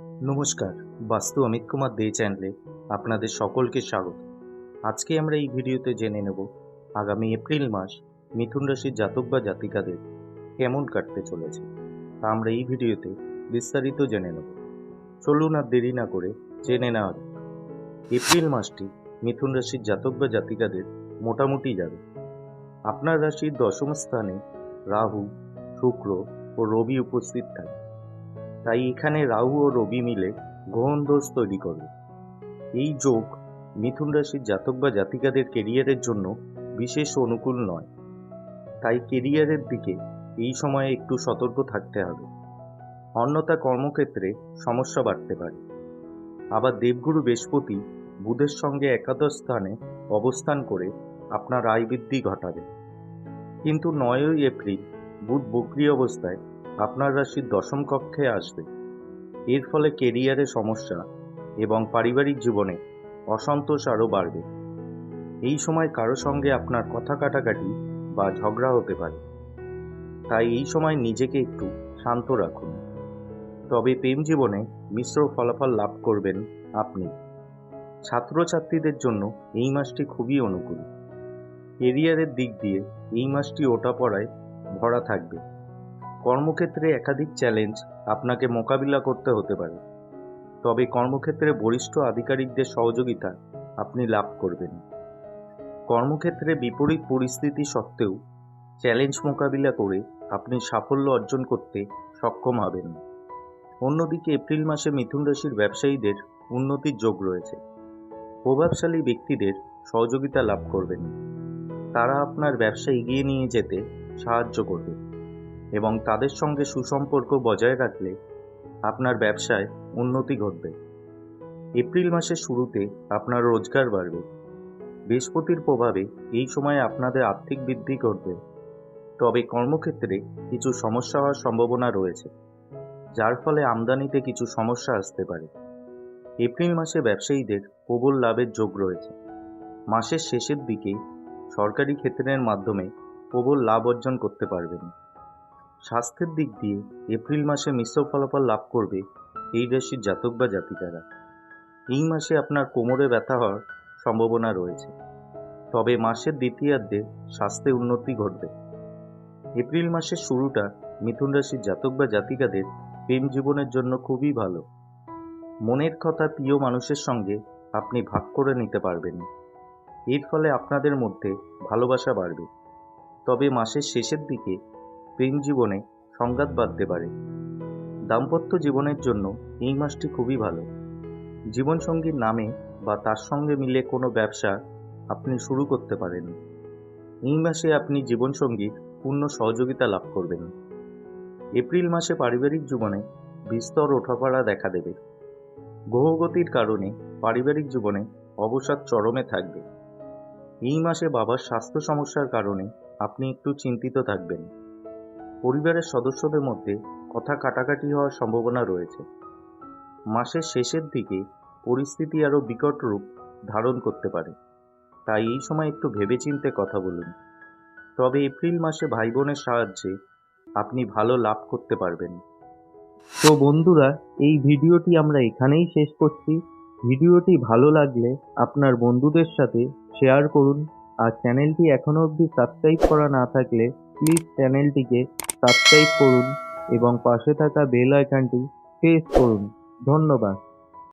নমস্কার, বাস্তু অমিত কুমার দে চ্যানেলে আপনাদের সকলকে স্বাগত। আজকে আমরা এই ভিডিওতে জেনে নেব, আগামী এপ্রিল মাস মিথুন রাশির জাতক বা জাতিকাদের কেমন কাটতে চলেছে। তা আমরা এই ভিডিওতে বিস্তারিত জেনে নেব। চলুন আর দেরি না করে জেনে নেওয়া যাক। এপ্রিল মাসটি মিথুন রাশির জাতক বা জাতিকাদের মোটামুটি যাবে। আপনার রাশির দশম স্থানে রাহু, শুক্র ও রবি উপস্থিত থাকে। তাই এখানে রাহু ও রবি মিলে গ্রহণ দোষ তৈরি করবে। এই যোগ মিথুন রাশির জাতক বা জাতিকাদের কেরিয়ারের জন্য বিশেষ অনুকূল নয়। তাই কেরিয়ারের দিকে এই সময়ে একটু সতর্ক থাকতে হবে। অন্যতা কর্মক্ষেত্রে সমস্যা বাড়তে পারে। আবার দেবগুরু বৃহস্পতি বুধের সঙ্গে একাদশ স্থানে অবস্থান করে আপনার আয় বৃদ্ধি ঘটাবে। কিন্তু নয়ই এপ্রিল বুধ বক্রি অবস্থায় আপনার রাশির দশম কক্ষে আসবে। এর ফলে কেরিয়ারে সমস্যা এবং পারিবারিক জীবনে অসন্তোষ আরও বাড়বে। এই সময় কারও সঙ্গে আপনার কথা কাটাকাটি বা ঝগড়া হতে পারে। তাই এই সময় নিজেকে একটু শান্ত রাখুন। তবে প্রেম জীবনে মিশ্র ফলাফল লাভ করবেন আপনি। ছাত্রছাত্রীদের জন্য এই মাসটি খুবই অনুকূল। কেরিয়ারের দিক দিয়ে এই মাসটি ওটা পড়ায় ভরা থাকবে। কর্মক্ষেত্রে একাধিক চ্যালেঞ্জ আপনাকে মোকাবিলা করতে হতে পারে। তবে কর্মক্ষেত্রে বরিষ্ঠ আধিকারিকদের সহযোগিতা আপনি লাভ করবেন। কর্মক্ষেত্রে বিপরীত পরিস্থিতি সত্ত্বেও চ্যালেঞ্জ মোকাবিলা করে আপনি সাফল্য অর্জন করতে সক্ষম হবেন। অন্যদিকে এপ্রিল মাসে মিথুন রাশির ব্যবসায়ীদের উন্নতির যোগ রয়েছে। প্রভাবশালী ব্যক্তিদের সহযোগিতা লাভ করবেন। তারা আপনার ব্যবসা এগিয়ে নিয়ে যেতে সাহায্য করবে। এবং তাদের সঙ্গে সুসম্পর্ক বজায় রাখলে আপনার ব্যবসায় উন্নতি ঘটবে। এপ্রিল মাসের শুরুতে আপনার রোজগার বাড়বে। বৃহস্পতির প্রভাবে এই সময়ে আপনাদের আর্থিক বৃদ্ধি ঘটবে। তবে কর্মক্ষেত্রে কিছু সমস্যা হওয়ার সম্ভাবনা রয়েছে, যার ফলে আমদানিতে কিছু সমস্যা আসতে পারে। এপ্রিল মাসে ব্যবসায়ীদের প্রবল লাভের যোগ রয়েছে। মাসের শেষের দিকে সরকারি ক্ষেত্রের মাধ্যমে প্রবল লাভ অর্জন করতে পারবেন। স্বাস্থ্যের দিক দিয়ে এপ্রিল মাসে মিশ্র ফলাফল লাভ করবে এই রাশির জাতক বা জাতিকারা। এই মাসে আপনার কোমরে ব্যথা হওয়ার সম্ভাবনা রয়েছে। তবে মাসের দ্বিতীয়ার্ধে স্বাস্থ্যে উন্নতি ঘটবে। এপ্রিল মাসের শুরুটা মিথুন রাশির জাতক বা জাতিকাদের প্রেম জীবনের জন্য খুবই ভালো। মনের কথা প্রিয় মানুষের সঙ্গে আপনি ভাগ করে নিতে পারবেন। এর ফলে আপনাদের মধ্যে ভালোবাসা বাড়বে। তবে মাসের শেষের দিকে প্রেম জীবনে সংঘাত বাঁধতে পারে। দাম্পত্য জীবনের জন্য এই মাসটি খুবই ভালো। জীবনসঙ্গীর নামে বা তার সঙ্গে মিলে কোনো ব্যবসা আপনি শুরু করতে পারেন। এই মাসে আপনি জীবনসঙ্গীর পূর্ণ সহযোগিতা লাভ করবেন। এপ্রিল মাসে পারিবারিক জীবনে বিস্তর ওঠাপড়া দেখা দেবে। গ্রহগতির কারণে পারিবারিক জীবনে অবসাদ চরমে থাকবে। এই মাসে বাবার স্বাস্থ্য সমস্যার কারণে আপনি একটু চিন্তিত থাকবেন। পরিবারের সদস্যদের মধ্যে কথা কাটাকাটি হওয়ার সম্ভাবনা রয়েছে। মাসের শেষের দিকে পরিস্থিতি আরও বিকট রূপ ধারণ করতে পারে। তাই এই সময় একটু ভেবেচিন্তে কথা বলুন। তবে এপ্রিল মাসে ভাই বোনের সাহায্যে আপনি ভালো লাভ করতে পারবেন। তো বন্ধুরা, এই ভিডিওটি আমরা এখানেই শেষ করছি। ভিডিওটি ভালো লাগলে আপনার বন্ধুদের সাথে শেয়ার করুন। আর চ্যানেলটি এখনও অবধি সাবস্ক্রাইব করা না থাকলে প্লিজ চ্যানেলটিকে সাবস্ক্রাইব করুন এবং পাশে থাকা বেল আইকনটি প্রেস করুন। ধন্যবাদ।